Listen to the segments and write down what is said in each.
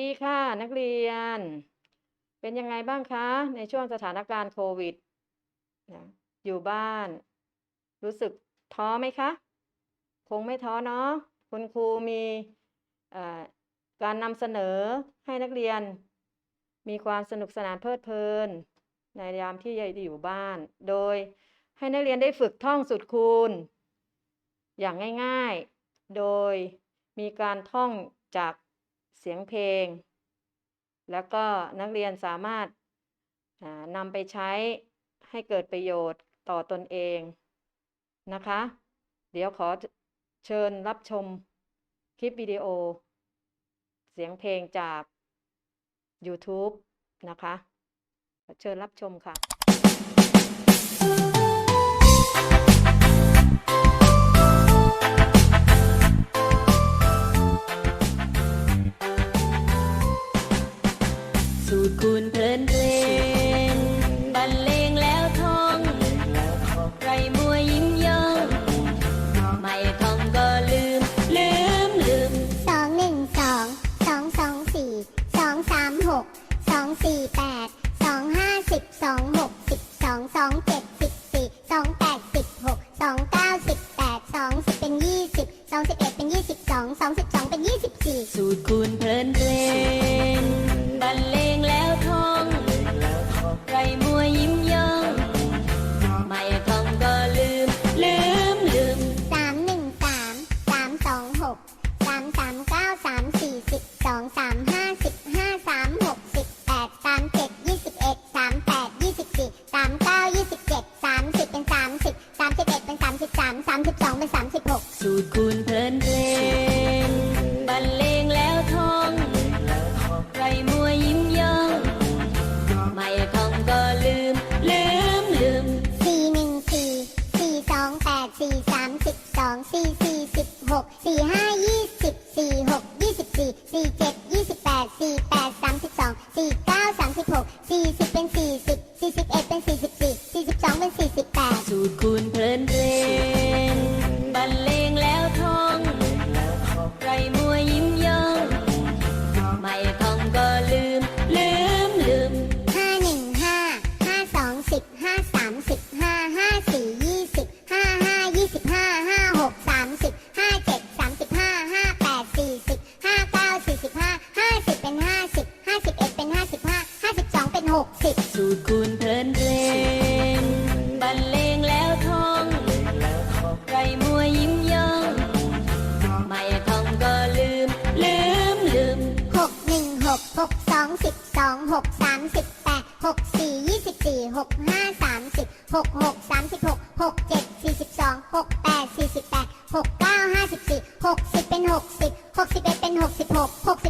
ดีค่ะ นักเรียน เป็นยังไงบ้างคะ ในช่วงสถานการณ์โควิดนะอยู่บ้าน รู้สึกท้อไหมคะ คงไม่ท้อเนาะคุณครูมีการนำเสนอให้นักเรียน มีความสนุกสนานเพลิดเพลิน ในยามที่ยายอยู่บ้าน โดยให้นักเรียนได้ฝึกท่องสุดคูณ อย่างง่ายๆ โดยมีการท่องจาก เสียงเพลง แล้วก็นักเรียนสามารถนำไปใช้ให้เกิดประโยชน์ต่อตนเองนะคะ เดี๋ยวขอเชิญรับชมคลิปวิดีโอ เสียงเพลงจาก YouTube นะคะ เชิญรับชมค่ะ สองเก้าสิบแปดสองสิบเป็นยี่สิบสองสิบเอ็ดเป็นยี่สิบสองสองสิบสองเป็นยี่สิบสี่สูตรคูณ 36 67 42 68 48 69 54 60 เป็น 60 61 เป็น 66 6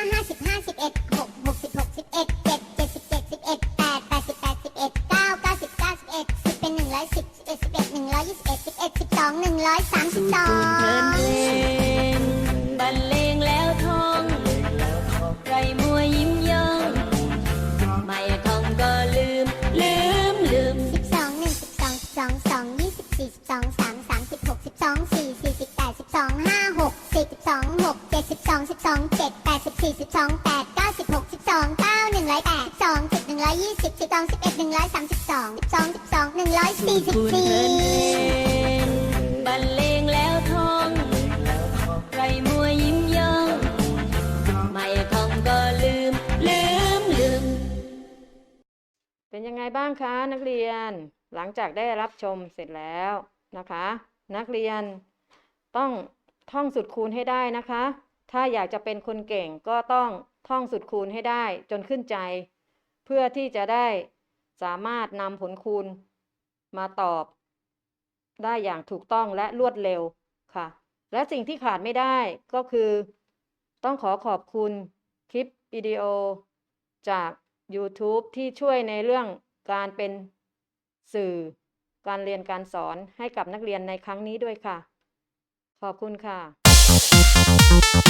สี่สี่สิบสี่สิบเอ็ด เป็นยังไงบ้างคะนักเรียน หลังจากได้รับชมเสร็จแล้วนะคะ นักเรียนต้องท่องสุดคูณให้ได้นะคะ ถ้าอยากจะเป็นคนเก่งก็ต้องท่องสุดคูณให้ได้จนขึ้นใจ เพื่อที่จะได้สามารถนำผลคูณมาตอบ ได้อย่างถูกต้องและรวดเร็วค่ะ และสิ่งที่ขาดไม่ได้ก็คือ ต้องขอขอบคุณคลิปวิดีโอจาก YouTube ที่ช่วยในเรื่องการเป็นสื่อ การเรียนการสอนให้กับนักเรียนในครั้งนี้ด้วยค่ะ ขอบคุณค่ะ